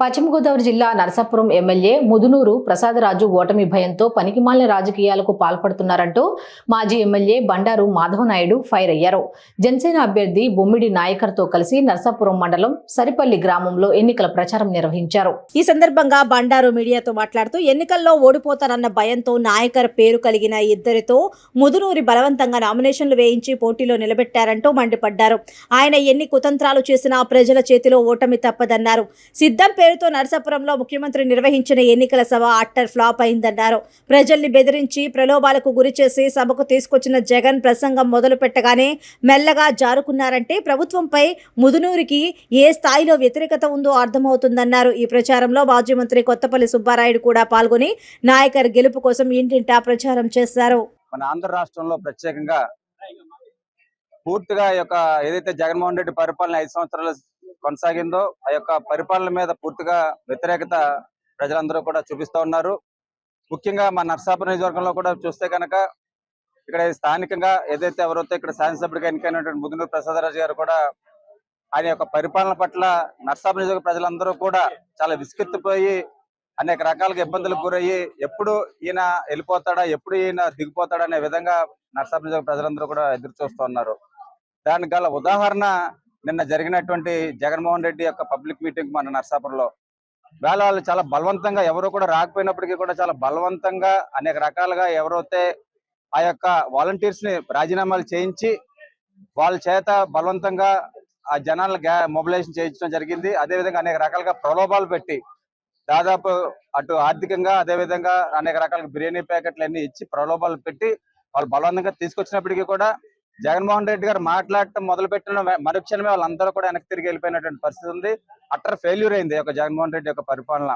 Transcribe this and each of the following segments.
పశ్చిమ గోదావరి జిల్లా నరసాపురం ఎమ్మెల్యే ముదునూరు ప్రసాదరాజు ఓటమి భయంతో పనికిమాలిన రాజకీయాలకు పాల్పడుతున్నారంటూ మాజీ ఎమ్మెల్యే బండారు మాధవనాయుడు ఫైర్ అయ్యారు. జనసేన అభ్యర్థి బొమ్మిడి నాయకర్తో కలిసి నరసాపురం మండలం సరిపల్లి గ్రామంలో ఎన్నికల ప్రచారం నిర్వహించారు. ఈ సందర్భంగా బండారు మీడియాతో మాట్లాడుతూ ఎన్నికల్లో ఓడిపోతారన్న భయంతో నాయకర్ పేరు కలిగిన ఇద్దరితో ముదునూరి బలవంతంగా నామినేషన్లు వేయించి పోటీలో నిలబెట్టారంటూ మండిపడ్డారు. ఆయన ఎన్ని కుతంత్రాలు చేసినా ప్రజల చేతిలో ఓటమి తప్పదన్నారు. సిద్ధం పేరుతో నరసాపురంలో ముఖ్యమంత్రి నిర్వహించిన ఎన్నికల సభ అట్టర్ ఫ్లాప్ అయిందన్నారు. ప్రజల్ని బెదిరించి ప్రలోభాలకు గురి చేసి సభకు తీసుకొచ్చిన జగన్ ప్రసంగం మొదలు పెట్టగానే మెల్లగా జారుకున్నారంటే ప్రభుత్వంపై ముదునూరికి ఏ స్థాయిలో వ్యతిరేకత ఉందో అర్థమవుతుందన్నారు. ఈ ప్రచారంలో మాజీ మంత్రి కొత్తపల్లి సుబ్బారాయుడు కూడా పాల్గొని నాయకర్ గెలుపు కోసం ఇంటింటా ప్రచారం చేశారు. మన ఆంధ్ర రాష్ట్రంలో ప్రత్యేకంగా పూర్తిగా యొక్క ఏదైతే జగన్మోహన్ రెడ్డి పరిపాలన ఐదు సంవత్సరాలు కొనసాగిందో ఆ యొక్క పరిపాలన మీద పూర్తిగా వ్యతిరేకత ప్రజలందరూ కూడా చూపిస్తూ ఉన్నారు. ముఖ్యంగా మా నర్సాపురం నియోజకవర్గంలో కూడా చూస్తే కనుక ఇక్కడ స్థానికంగా ఏదైతే ఎవరైతే ఇక్కడ శాసనసభ్యుడిగా ఎన్నికైనటువంటి ముదునూరు ప్రసాదరాజు గారు కూడా ఆయన యొక్క పరిపాలన పట్ల నర్సాపురం నియోజక ప్రజలందరూ కూడా చాలా విసుకెత్తిపోయి అనేక రకాలుగా ఇబ్బందులకు గురయ్యి ఎప్పుడు ఈయన వెళ్ళిపోతాడా ఎప్పుడు ఈయన దిగిపోతాడా అనే విధంగా నర్సాపురం నియోజక ప్రజలందరూ కూడా ఎదురు చూస్తూ ఉన్నారు. దానికి గల ఉదాహరణ నిన్న జరిగినటువంటి జగన్మోహన్ రెడ్డి యొక్క పబ్లిక్ మీటింగ్ మన నర్సాపురంలో. వేళ వాళ్ళు చాలా బలవంతంగా ఎవరు కూడా రాకపోయినప్పటికీ కూడా చాలా బలవంతంగా అనేక రకాలుగా ఎవరైతే ఆ యొక్క వాలంటీర్స్ని రాజీనామాలు చేయించి వాళ్ళ చేత బలవంతంగా ఆ జనాలను మొబిలైజేషన్ చేయించడం జరిగింది. అదేవిధంగా అనేక రకాలుగా ప్రలోభాలు పెట్టి దాదాపు అటు ఆర్థికంగా అదేవిధంగా అనేక రకాల బిర్యానీ ప్యాకెట్లు అన్ని ఇచ్చి ప్రలోభాలు పెట్టి వాళ్ళు బలవంతంగా తీసుకొచ్చినప్పటికీ కూడా జగన్మోహన్ రెడ్డి గారు మాట్లాడటం మొదలు పెట్టిన మరుక్షణమే వాళ్ళందరూ కూడా వెనక్కి తిరిగి వెళ్ళిపోయినటువంటి పరిస్థితి ఉంది. అట్టర్ ఫెయిల్యూర్ అయింది యొక్క జగన్మోహన్ రెడ్డి యొక్క పరిపాలన.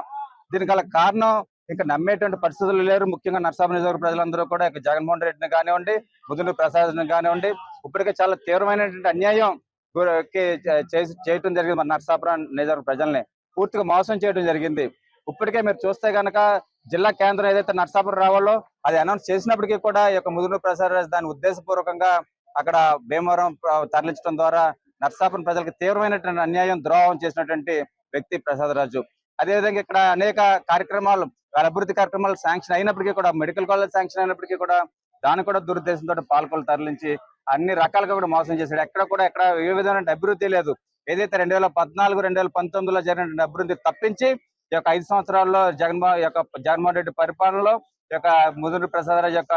దీనికి గల కారణం ఇంకా నమ్మేటువంటి పరిస్థితులు లేరు. ముఖ్యంగా నర్సాపు నియోజకవర్గ ప్రజలందరూ కూడా ఇక జగన్మోహన్ రెడ్డిని కానివ్వండి ముదులు ప్రసాద్ని కానివ్వండి ఇప్పటికే చాలా తీవ్రమైనటువంటి అన్యాయం చేసి- చేయటం జరిగింది మన నర్సాపురం నియోజకవర్గ ప్రజల్ని. పూర్తిగా మోసం చేయడం జరిగింది. ఇప్పటికే మీరు చూస్తే కనుక జిల్లా కేంద్రం ఏదైతే నర్సాపురం రావాలో అది అనౌన్స్ చేసినప్పటికీ కూడా ఈ యొక్క ముదురు ప్రసాద్ దాని ఉద్దేశపూర్వకంగా అక్కడ భీమవరం తరలించడం ద్వారా నర్సాపురం ప్రజలకు తీవ్రమైనటువంటి అన్యాయం ద్రోహం చేసినటువంటి వ్యక్తి ప్రసాద్ రాజు. అదేవిధంగా ఇక్కడ అనేక కార్యక్రమాలు అభివృద్ధి కార్యక్రమాలు శాంక్షన్ అయినప్పటికీ కూడా మెడికల్ కాలేజ్ శాంక్షన్ అయినప్పటికీ కూడా దాన్ని కూడా దురుద్దేశంతో పాలకులు తరలించి అన్ని రకాలుగా కూడా మోసం చేశాడు. ఎక్కడ కూడా ఎక్కడ ఏ విధమైన అభివృద్ధి లేదు. ఏదైతే రెండు వేల పద్నాలుగు రెండు వేల పంతొమ్మిదిలో జరిగిన అభివృద్ధి తప్పించి ఈ యొక్క ఐదు సంవత్సరాల్లో జగన్మోహన్ యొక్క జగన్మోహన్ రెడ్డి పరిపాలనలో ఈ యొక్క ముదురు ప్రసాద్ రాజు యొక్క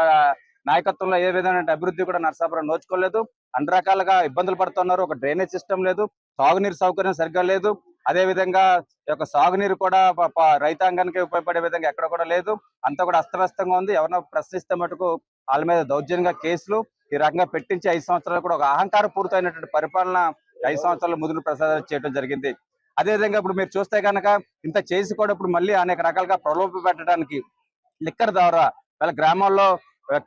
నాయకత్వంలో ఏ విధమైన అభివృద్ధి కూడా నర్సాపురం నోచుకోలేదు. అన్ని రకాలుగా ఇబ్బందులు పడుతున్నారు. ఒక డ్రైనేజ్ సిస్టమ్ లేదు. సాగునీరు సౌకర్యం సరిగ్గా లేదు. అదే విధంగా యొక్క సాగునీరు కూడా రైతాంగానికి ఉపయోగపడే విధంగా ఎక్కడ కూడా లేదు. అంతా కూడా అస్తవ్యస్తంగా ఉంది. ఎవరినో ప్రశ్నిస్తే మటుకు వాళ్ళ మీద దౌర్జన్యంగా కేసులు ఈ రకంగా పెట్టించి ఐదు సంవత్సరాలు కూడా ఒక అహంకార పూర్తయినటువంటి పరిపాలన ఐదు సంవత్సరాలు ముదురు ప్రసాద్ చేయడం జరిగింది. అదే విధంగా ఇప్పుడు మీరు చూస్తే కనుక ఇంత చేసి కూడా ఇప్పుడు మళ్ళీ అనేక రకాలుగా ప్రలోభ పెట్టడానికి లిక్కర్ ద్వారా వాళ్ళ గ్రామాల్లో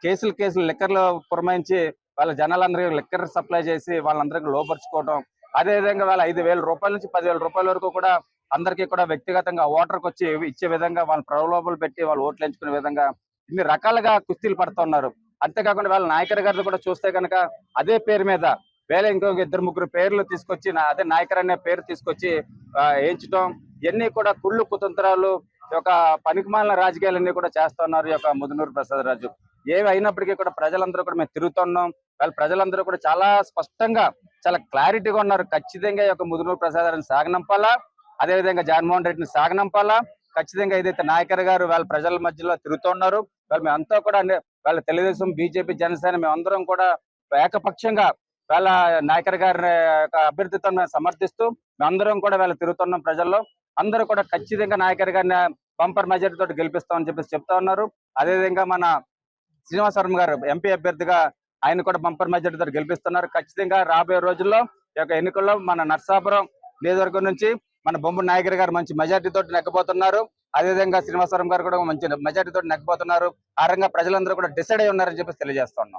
కేసులు కేసులు లిక్కర్లు పురమాయించి వాళ్ళ జనాలందరికీ లిక్కర్ సప్లై చేసి వాళ్ళందరికీ లోపరుచుకోవడం అదే విధంగా వాళ్ళ ఐదు వేల రూపాయల నుంచి పదివేల రూపాయల వరకు కూడా అందరికీ కూడా వ్యక్తిగతంగా ఓటర్కి వచ్చి ఇచ్చే విధంగా వాళ్ళ ప్రలోభాలు పెట్టి వాళ్ళు ఓట్లు ఎంచుకునే విధంగా ఇన్ని రకాలుగా కుస్తీలు పడుతున్నారు అంతేకాకుండా వాళ్ళ నాయకర్ గారిని కూడా చూస్తే కనుక అదే పేరు మీద వేరే ఇంకొక ఇద్దరు ముగ్గురు పేర్లు తీసుకొచ్చి అదే నాయకర్ అనే పేరు తీసుకొచ్చి ఆ, వేయించడం ఇవన్నీ కూడా కుళ్ళు కుతంత్రాలు ఈ యొక్క పనికిమాలిన రాజకీయాలన్నీ కూడా చేస్తున్నారు ఈ యొక్క ముదునూరు ప్రసాద్ రాజు. ఏవి అయినప్పటికీ కూడా ప్రజలందరూ కూడా మేము తిరుగుతున్నాం. వాళ్ళ ప్రజలందరూ కూడా చాలా స్పష్టంగా చాలా క్లారిటీగా ఉన్నారు. ఖచ్చితంగా ఈ యొక్క ముదునూరు ప్రసాదాన్ని సాగనంపాలా? అదేవిధంగా జగన్మోహన్ రెడ్డిని సాగనంపాలా? ఖచ్చితంగా ఏదైతే నాయకర్ గారు వాళ్ళ ప్రజల మధ్యలో తిరుగుతున్నారు వాళ్ళు మేమంతా కూడా వాళ్ళ తెలుగుదేశం బీజేపీ జనసేన మేమందరం కూడా ఏకపక్షంగా వాళ్ళ నాయకర్ గారి యొక్క మేము సమర్థిస్తూ మేమందరం కూడా వాళ్ళు తిరుగుతున్నాం ప్రజల్లో. అందరూ కూడా ఖచ్చితంగా నాయకర్ గారిని బంపర్ మెజారిటీ తోటి గెలిపిస్తామని చెప్పేసి చెప్తా ఉన్నారు. అదేవిధంగా మన శ్రీనివాసవరం గారు ఎంపీ అభ్యర్థిగా ఆయన కూడా బంపర్ మెజార్టీ తోటి గెలిపిస్తున్నారు. ఖచ్చితంగా రాబోయే రోజుల్లో ఈ యొక్క ఎన్నికల్లో మన నర్సాపురం నియోజకవర్గం నుంచి మన బొమ్మ నాయకర్ గారు మంచి మెజార్టీ తోటి నెగ్గబోతున్నారు. అదేవిధంగా శ్రీనివాసవరం గారు కూడా మంచి మెజార్టీ తోటి నెగ్గబోతున్నారు. ఆ రంగా ప్రజలందరూ కూడా డిసైడ్ అయి ఉన్నారని చెప్పేసి తెలియజేస్తున్నాం